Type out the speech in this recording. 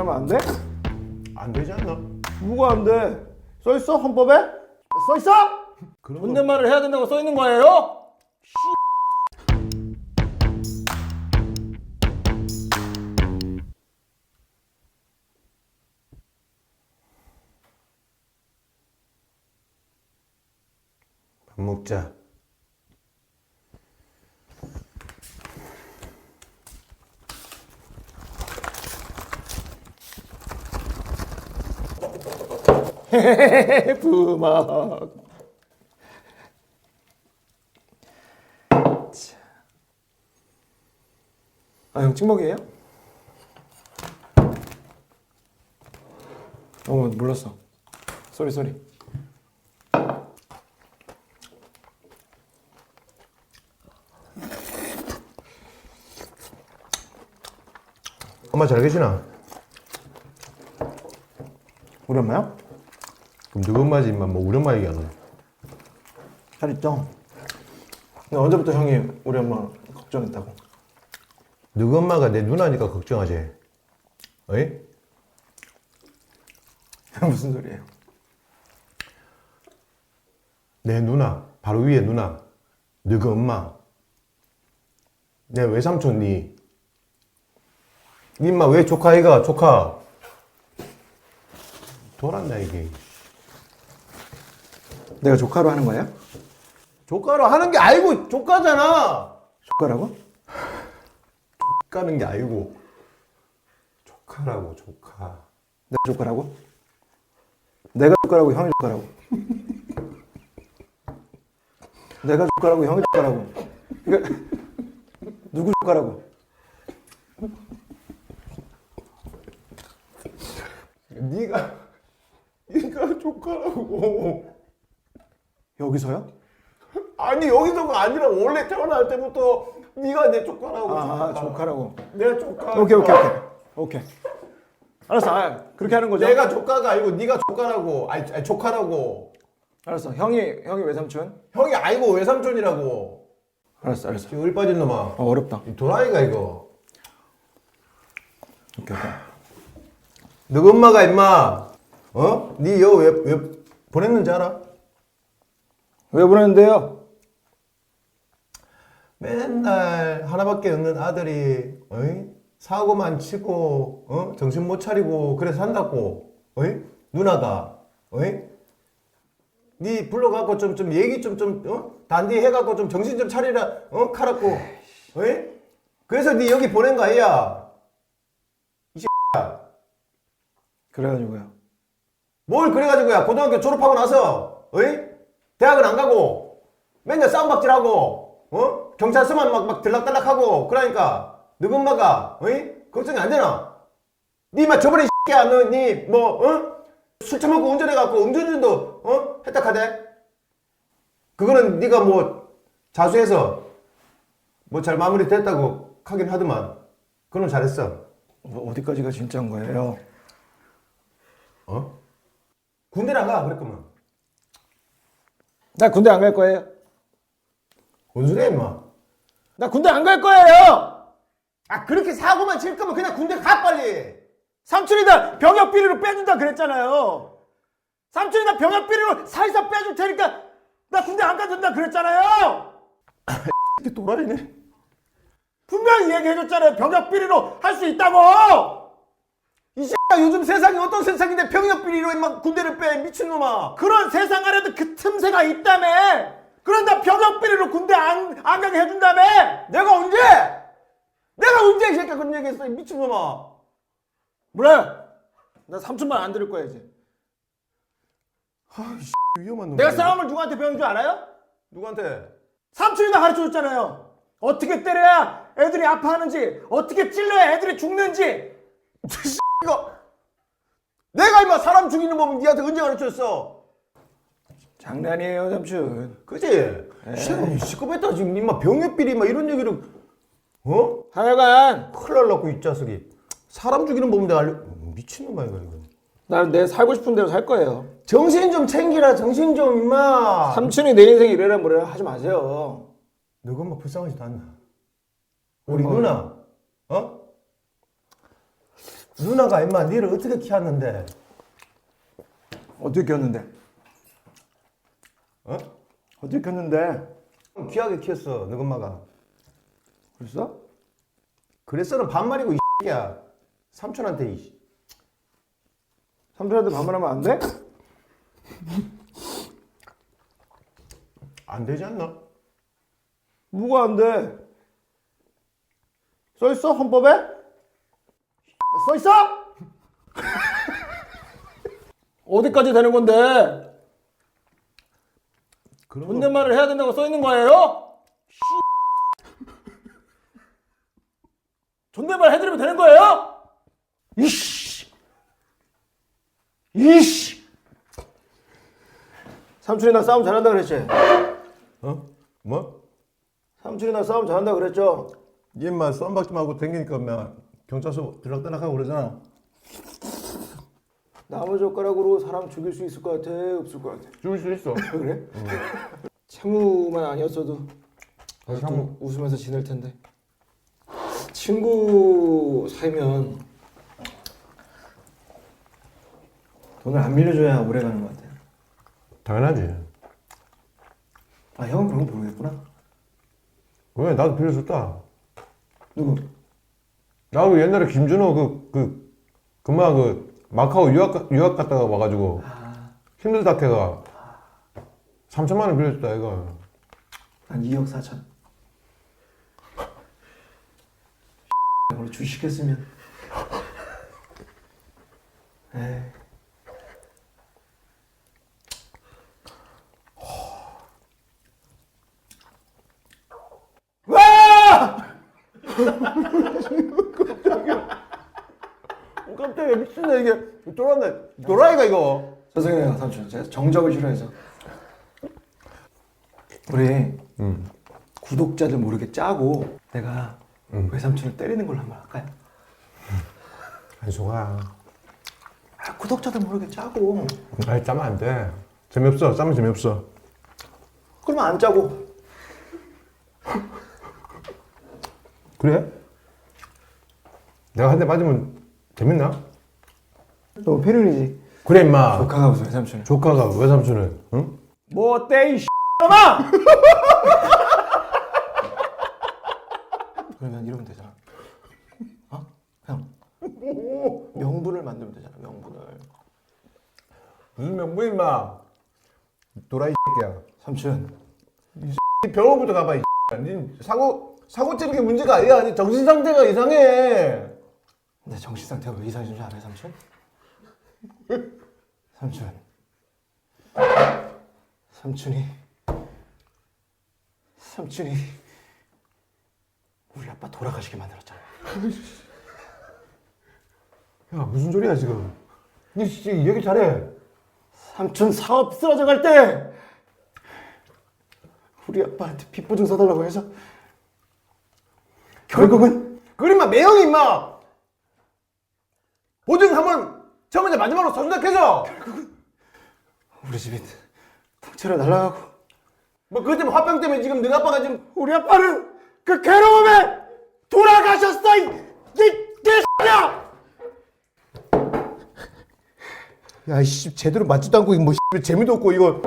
하면 안 돼? 안 되지 않나? 뭐가 안 돼? 써 있어 헌법에? 써 있어? 존댓말을 해야 된다고 써 있는 거예요? 밥 먹자. 부막. 아, 형 찍먹이에요? 어, 몰랐어. 쏘리, 쏘리. 엄마 잘 계시나? 우리 엄마요? 그럼 누구 엄마지 임마 뭐 우리 엄마 얘기하노? 잘 있죠? 근데 언제부터 형이 우리 엄마 걱정했다고? 누구 엄마가 내 누나니까 걱정하지. 어이? 무슨 소리예요? 내 누나 바로 위에 누나 너그 엄마 내 외삼촌 니 니마 왜 조카 아이가 조카 돌았나 이게 내가 조카로 하는 거예요? 조카로 하는 게 아니고 조카잖아 조카라고? 조카는 게 아니고 조카라고 조카 내가 조카라고? 내가 조카라고 형이 조카라고? 내가 조카라고 형이 조카라고? 이거 누구 조카라고? 니가 니가 조카라고 여기서요? 아니 여기서가 아니라 원래 태어날 때부터 네가 내 조카라고 아 조카라고. 내 조카 오케이 오케이 오케이 오케이. 알았어. 아, 그렇게 하는 거죠? 내가 조카가 아니고 네가 조카라고 아니, 아니 조카라고 알았어. 형이 형이 외삼촌. 형이 아니고 외삼촌이라고 알았어 알았어. 지금 을 빠진 놈아 어, 어렵다. 이 도라이가 이거 오케이 오케이. 너 엄마가 임마 어? 니여왜 왜 보냈는지 알아? 왜 보냈는데요? 맨날 하나밖에 없는 아들이 어이? 사고만 치고 어? 정신 못 차리고 그래 산다고 어이? 누나가 어이? 니 불러갖고 좀 좀 얘기 좀좀 어? 단디 해갖고 좀 정신 좀 차리라 어? 카라고 어이? 그래서 니 여기 보낸 거 아니야 이 X야 그래가지고요. 뭘 그래가지고야 고등학교 졸업하고 나서 어이? 대학은 안 가고 맨날 싸움박질하고 어? 경찰서만 막, 막 들락달락하고 그러니까 엄마가 어이? 걱정이 안 되나? 니마 저번에 이 X야 너니뭐 어? 술 처먹고 운전해갖고 음주운전도 어? 했다 카대? 그거는 네가 뭐 자수해서 뭐 잘 마무리 됐다고 하긴 하더만 그건 잘했어 뭐 어디까지가 진짜인 거예요? 어? 군대를 안가 그랬구만 나 군대 안 갈 거예요. 뭔 소리야 임마 나 군대 안 갈 거예요. 아 그렇게 사고만 칠 거면 그냥 군대 가 빨리 삼촌이 나 병역 비리로 빼준다 그랬잖아요. 삼촌이 나 병역 비리로 사이사 빼줄 테니까 나 군대 안 가준다 그랬잖아요. 이게 도라이네 분명히 얘기해줬잖아요. 병역 비리로 할 수 있다고. 이 X야 요즘 세상이 어떤 세상인데 병역 비리로 막 군대를 빼 미친놈아 그런 세상 안에도 그 틈새가 있다며. 그런다 병역 비리로 군대 안, 안 가게 해준다며. 내가 언제 내가 언제 이 새끼야 그런 얘기 했어 이 미친놈아 뭐래? 나 삼촌만 안 들을 거야 이제. 아이씨 위험한 놈 내가 싸움을 누구한테 배운 줄 알아요? 누구한테 삼촌이 다 가르쳐 줬잖아요. 어떻게 때려야 애들이 아파하는지, 어떻게 찔러야 애들이 죽는지. 이거 내가 임마 사람 죽이는 법은 니한테 언제 가르쳤어? 장난이에요, 삼촌. 그지? 씨 시끄럽다. 지금 임마 병역 비리 막 이런 얘기를 어? 하여간. 큰일 날라고 이 자식이. 사람 죽이는 법은 내가 알려 미친놈아 이거 이거. 나는 내 살고 싶은 대로 살 거예요. 정신 좀 챙기라 정신 좀 임마. 삼촌이 내 인생 이래라 뭐래라 하지 마세요. 너가 뭐 불쌍하지도 않나? 우리 누나 어? 누나가 임마 니를 어떻게 키웠는데? 어떻게 켰는데? 어? 어떻게 켰는데? 귀하게 키웠어 너 엄마가. 그랬어? 그래서는 반말이고 이 새끼야. 삼촌한테 이. 삼촌한테 반말하면 안 돼? 안 되지 않나? 뭐가 안 돼? 써 있어 헌법에? 써 있어? 어디까지 되는 건데? 그런 거 존댓말을 해야 된다고 써 있는 거예요? 존댓말 해드리면 되는 거예요? 이씨! 이씨! 삼촌이 나 싸움 잘한다 그랬지? 어? 뭐? 삼촌이 나 싸움 잘한다 그랬죠? 얘만 쌈박지 말고 댕기니까 막 경찰서 들락달락하고 그러잖아. 나무 젓가락으로 사람 죽일 수 있을 것 같아? 없을 것 같아? 죽을 수 있어. 그래? 채무만 아니었어도 어, 좀 웃으면서 지낼 텐데 친구 사이면 돈을 안 빌려줘야 오래 가는 것 같아 당연하지. 아 형은 그런 거 모르겠구나 왜 나도 빌려줬다. 누구? 나도 옛날에 김준호 그, 그, 그마 그, 마카오 유학, 유학 갔다가 와가지고 아, 힘들다 캐가 3천만 원 빌려줬다, 이거. 한 2억 4천. 원래 주식했으면. 에이 와! 깜짝이야, 미친다, 이게. 돌았네. 도라이가, 이거. 죄송해요 삼촌 제가 정적을 싫어해서 우리 응. 구독자들 모르게 짜고 내가 응. 외삼촌을 때리는 걸로 한번 할까요? 한송아. 아, 구독자들 모르게 짜고 아이, 짜면 안 돼. 재미없어. 짜면 재미없어. 그러면 안 짜고 그래? 내가 한 대 맞으면 재밌나? 너무 페륜이지 그래, 임마. 조카가 웃어 외삼촌 조카가 외삼촌을, 응? 뭐 어때 이 X놈아 그러면 이러면 되잖아 어? 형 명분을 만들면 되잖아 명분을 무슨 명분, 임마. 도라이 새끼야. 삼촌 이 병원부터 가봐, 이니 사고, 사고 치는 게 문제가 아니야. 니 정신 상태가 이상해. 내 정신 상태가 왜 이상해진 줄 알아요 삼촌? 삼촌 삼촌이 삼촌이 우리 아빠 돌아가시게 만들었잖아 야, 무슨 소리야, 지금. 니 진짜 얘기 잘해. 삼촌 사업 쓰러져 갈 때 우리 아빠한테 빚 보증 써달라고 해서 결국은 그림마 매형이 임마. 보증 한번 처음에 마지막으로 서준다 해서. 우리 집이 통째로 날아가고. 뭐 그것 때문에 화병 때문에 지금 너 아빠가 지금 우리 아빠는 그 괴로움에 돌아가셨어 이, 이 개X야! 야, 씨, 제대로 맞지도 않고, 뭐, 씨, 재미도 없고, 이거.